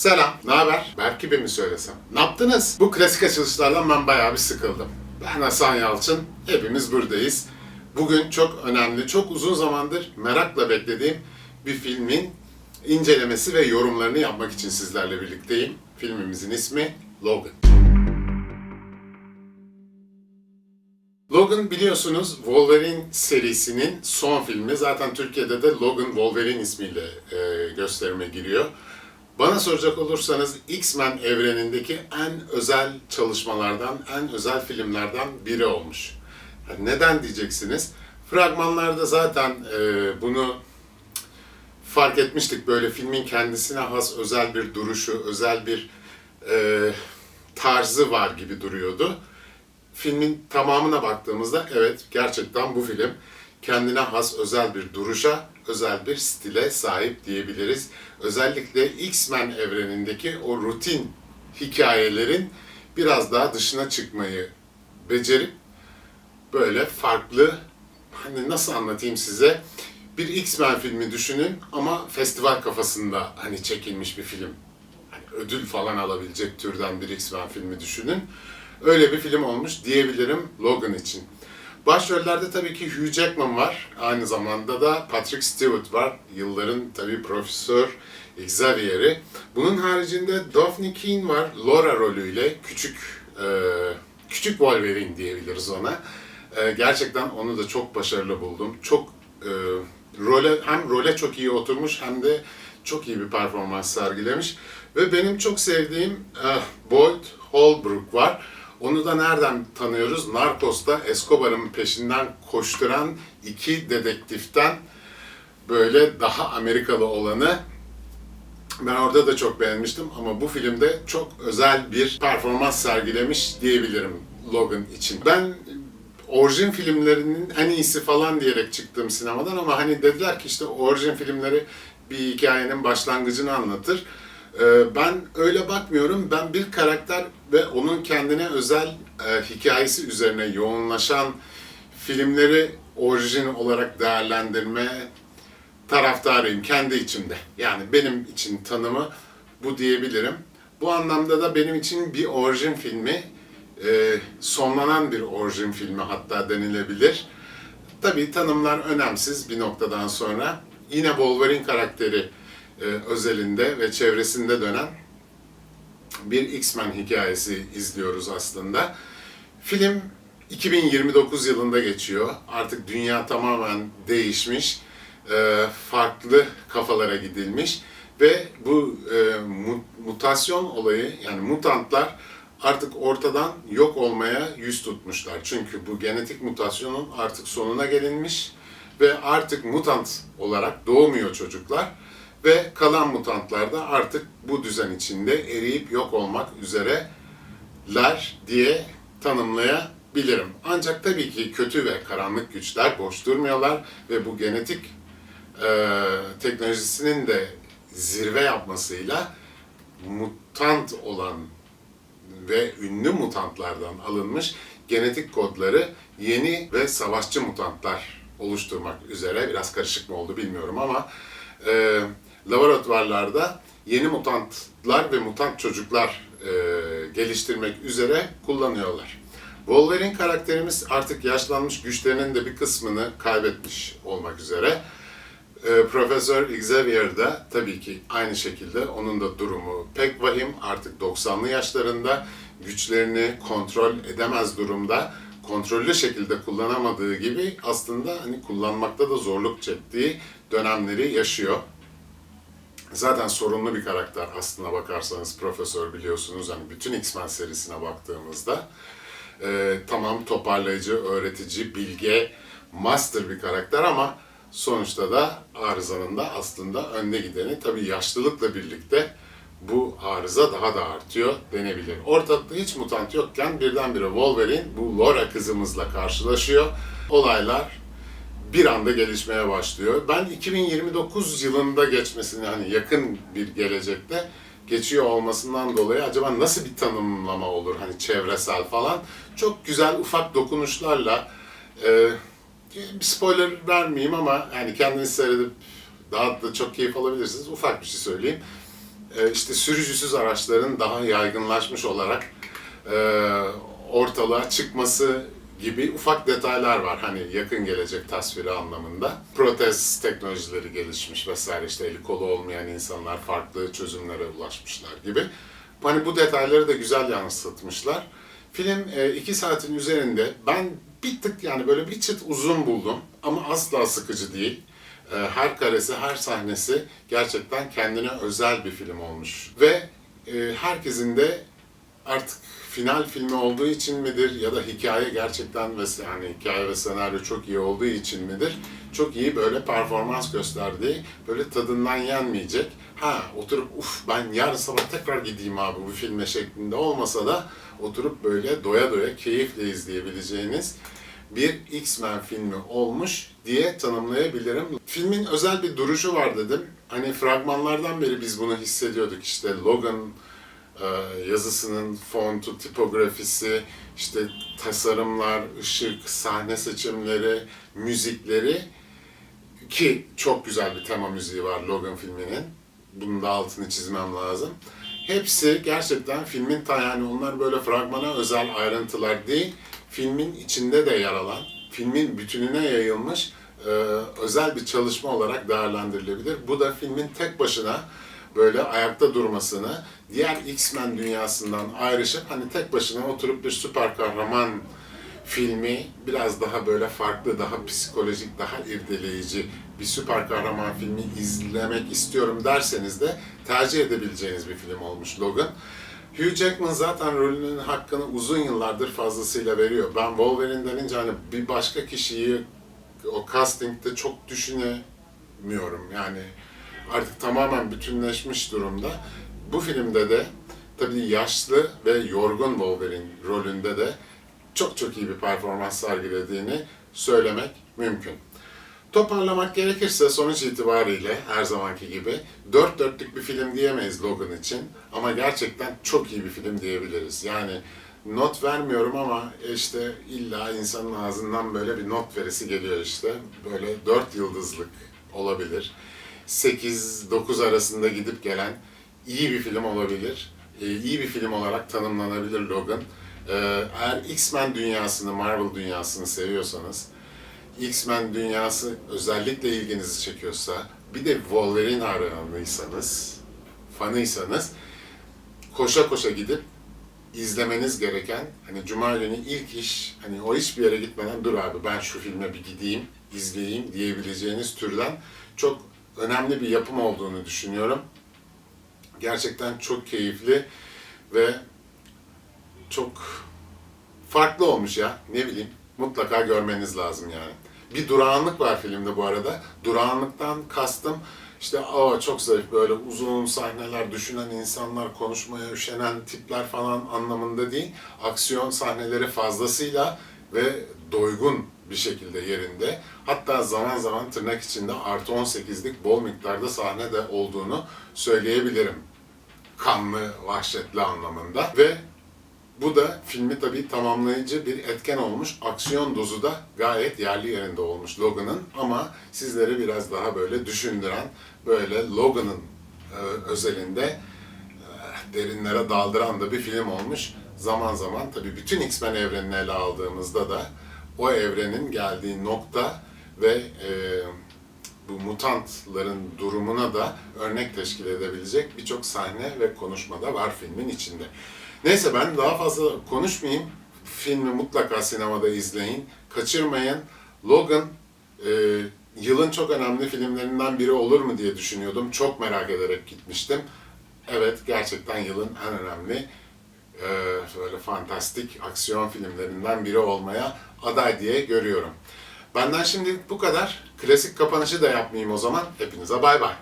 Selam, ne haber? Berk gibi mi söylesem? Ne yaptınız? Bu klasik açılışlardan ben bayağı bir sıkıldım. Ben Hasan Yalçın, hepimiz buradayız. Bugün çok önemli, çok uzun zamandır merakla beklediğim bir filmin incelemesi ve yorumlarını yapmak için sizlerle birlikteyim. Filmimizin ismi Logan. Logan biliyorsunuz Wolverine serisinin son filmi. Zaten Türkiye'de de Logan Wolverine ismiyle e, gösterime giriyor. Bana soracak olursanız X-Men evrenindeki en özel çalışmalardan, en özel filmlerden biri olmuş. Neden diyeceksiniz? Fragmanlarda zaten e, bunu fark etmiştik. Böyle filmin kendisine has özel bir duruşu, özel bir e, tarzı var gibi duruyordu filmin tamamına baktığımızda evet gerçekten bu film kendine has özel bir duruşa, özel bir stile sahip diyebiliriz. Özellikle X-Men evrenindeki o rutin hikayelerin biraz daha dışına çıkmayı becerip böyle farklı hani nasıl anlatayım size bir X-Men filmi düşünün ama festival kafasında hani çekilmiş bir film. Hani ödül falan alabilecek türden bir X-Men filmi düşünün. Öyle bir film olmuş diyebilirim Logan için. Başrollerde tabii ki Hugh Jackman var. Aynı zamanda da Patrick Stewart var. Yılların tabii Profesör Xavier'i. Bunun haricinde Daphne Keane var. Laura rolüyle küçük e, küçük Wolverine diyebiliriz ona. E, gerçekten onu da çok başarılı buldum. Çok e, role hem role çok iyi oturmuş hem de çok iyi bir performans sergilemiş. Ve benim çok sevdiğim e, Boyd Holbrook var. Onu da nereden tanıyoruz? Narcos'ta Escobar'ın peşinden koşturan iki dedektiften böyle daha Amerikalı olanı ben orada da çok beğenmiştim ama bu filmde çok özel bir performans sergilemiş diyebilirim Logan için. Ben orijin filmlerinin en iyisi falan diyerek çıktım sinemadan ama hani dediler ki işte orijin filmleri bir hikayenin başlangıcını anlatır. Ee, Ben öyle bakmıyorum. Ben bir karakter ve onun kendine özel e, hikayesi üzerine yoğunlaşan filmleri orijin olarak değerlendirme taraftarıyım kendi içimde. Yani benim için tanımı bu diyebilirim. Bu anlamda da benim için bir orijin filmi, e, sonlanan bir orijin filmi hatta denilebilir. Tabii tanımlar önemsiz bir noktadan sonra. Yine Wolverine karakteri e, özelinde ve çevresinde dönen bir X-Men hikayesi izliyoruz aslında. Film 2029 yılında geçiyor. Artık dünya tamamen değişmiş, e, farklı kafalara gidilmiş ve bu e, mu- mutasyon olayı yani mutantlar artık ortadan yok olmaya yüz tutmuşlar. Çünkü bu genetik mutasyonun artık sonuna gelinmiş ve artık mutant olarak doğmuyor çocuklar ve kalan mutantlar da artık bu düzen içinde eriyip yok olmak üzereler diye tanımlayabilirim. Ancak tabii ki kötü ve karanlık güçler boş durmuyorlar ve bu genetik e, teknolojisinin de zirve yapmasıyla mutant olan ve ünlü mutantlardan alınmış genetik kodları yeni ve savaşçı mutantlar oluşturmak üzere biraz karışık mı oldu bilmiyorum ama e, laboratuvarlarda yeni mutantlar ve mutant çocuklar e, geliştirmek üzere kullanıyorlar. Wolverine karakterimiz artık yaşlanmış güçlerinin de bir kısmını kaybetmiş olmak üzere. E, Profesör Xavier de tabii ki aynı şekilde onun da durumu pek vahim. Artık 90'lı yaşlarında güçlerini kontrol edemez durumda. Kontrollü şekilde kullanamadığı gibi aslında hani kullanmakta da zorluk çektiği dönemleri yaşıyor. Zaten sorunlu bir karakter aslına bakarsanız Profesör biliyorsunuz hani bütün X-Men serisine baktığımızda e, tamam toparlayıcı, öğretici, bilge, master bir karakter ama sonuçta da arızanın da aslında önde gideni. Tabii yaşlılıkla birlikte bu arıza daha da artıyor denebilir. Ortalıkta hiç mutant yokken birdenbire Wolverine bu Laura kızımızla karşılaşıyor. Olaylar bir anda gelişmeye başlıyor. Ben 2029 yılında geçmesini hani yakın bir gelecekte geçiyor olmasından dolayı acaba nasıl bir tanımlama olur hani çevresel falan çok güzel ufak dokunuşlarla e, bir spoiler vermeyeyim ama yani kendiniz seyredip daha da çok keyif alabilirsiniz. Ufak bir şey söyleyeyim. e, işte sürücüsüz araçların daha yaygınlaşmış olarak e, ortalığa çıkması gibi ufak detaylar var. Hani yakın gelecek tasviri anlamında. Protez teknolojileri gelişmiş vesaire işte eli kolu olmayan insanlar farklı çözümlere ulaşmışlar gibi. Hani bu detayları da güzel yansıtmışlar. Film e, iki saatin üzerinde ben bir tık yani böyle bir çıt uzun buldum ama asla sıkıcı değil. E, Her karesi, her sahnesi gerçekten kendine özel bir film olmuş. Ve e, herkesin de artık final filmi olduğu için midir ya da hikaye gerçekten ve yani hikaye ve senaryo çok iyi olduğu için midir? Çok iyi böyle performans gösterdiği, böyle tadından yenmeyecek. Ha oturup uf ben yarın sabah tekrar gideyim abi bu filme şeklinde olmasa da oturup böyle doya doya keyifle izleyebileceğiniz bir X-Men filmi olmuş diye tanımlayabilirim. Filmin özel bir duruşu var dedim. Hani fragmanlardan beri biz bunu hissediyorduk. İşte Logan yazısının fontu, tipografisi, işte tasarımlar, ışık, sahne seçimleri, müzikleri ki çok güzel bir tema müziği var Logan filminin. Bunun da altını çizmem lazım. Hepsi gerçekten filmin ta yani onlar böyle fragmana özel ayrıntılar değil, filmin içinde de yer alan, filmin bütününe yayılmış e, özel bir çalışma olarak değerlendirilebilir. Bu da filmin tek başına böyle ayakta durmasını, diğer X-Men dünyasından ayrışıp hani tek başına oturup bir süper kahraman filmi biraz daha böyle farklı, daha psikolojik, daha irdeleyici bir süper kahraman filmi izlemek istiyorum derseniz de tercih edebileceğiniz bir film olmuş Logan. Hugh Jackman zaten rolünün hakkını uzun yıllardır fazlasıyla veriyor. Ben Wolverine denince hani bir başka kişiyi o castingde çok düşünemiyorum. Yani artık tamamen bütünleşmiş durumda. Bu filmde de tabii yaşlı ve yorgun Wolverine rolünde de çok çok iyi bir performans sergilediğini söylemek mümkün. Toparlamak gerekirse sonuç itibariyle her zamanki gibi dört dörtlük bir film diyemeyiz Logan için ama gerçekten çok iyi bir film diyebiliriz. Yani not vermiyorum ama işte illa insanın ağzından böyle bir not verisi geliyor işte. Böyle dört yıldızlık olabilir. 8-9 arasında gidip gelen iyi bir film olabilir. Ee, iyi bir film olarak tanımlanabilir Logan. Ee, Eğer X-Men dünyasını, Marvel dünyasını seviyorsanız, X-Men dünyası özellikle ilginizi çekiyorsa, bir de Wolverine hayranıysanız, fanıysanız, koşa koşa gidip izlemeniz gereken, hani Cuma günü ilk iş, hani o hiçbir yere gitmeden dur abi ben şu filme bir gideyim, izleyeyim diyebileceğiniz türden çok önemli bir yapım olduğunu düşünüyorum. Gerçekten çok keyifli ve çok farklı olmuş ya. Ne bileyim. Mutlaka görmeniz lazım yani. Bir durağanlık var filmde bu arada. Durağanlıktan kastım işte aa çok zayıf böyle uzun sahneler düşünen insanlar, konuşmaya üşenen tipler falan anlamında değil. Aksiyon sahneleri fazlasıyla ve doygun bir şekilde yerinde. Hatta zaman zaman tırnak içinde artı 18'lik bol miktarda sahne de olduğunu söyleyebilirim. Kanlı, vahşetli anlamında. Ve bu da filmi tabii tamamlayıcı bir etken olmuş. Aksiyon dozu da gayet yerli yerinde olmuş Logan'ın ama sizleri biraz daha böyle düşündüren, böyle Logan'ın e, özelinde e, derinlere daldıran da bir film olmuş. Zaman zaman tabii bütün X-Men evrenini ele aldığımızda da o evrenin geldiği nokta ve e, bu mutantların durumuna da örnek teşkil edebilecek birçok sahne ve konuşma da var filmin içinde. Neyse ben daha fazla konuşmayayım. Filmi mutlaka sinemada izleyin. Kaçırmayın. Logan e, yılın çok önemli filmlerinden biri olur mu diye düşünüyordum. Çok merak ederek gitmiştim. Evet gerçekten yılın en önemli e, böyle fantastik aksiyon filmlerinden biri olmaya aday diye görüyorum. Benden şimdi bu kadar. Klasik kapanışı da yapmayayım o zaman. Hepinize bay bay.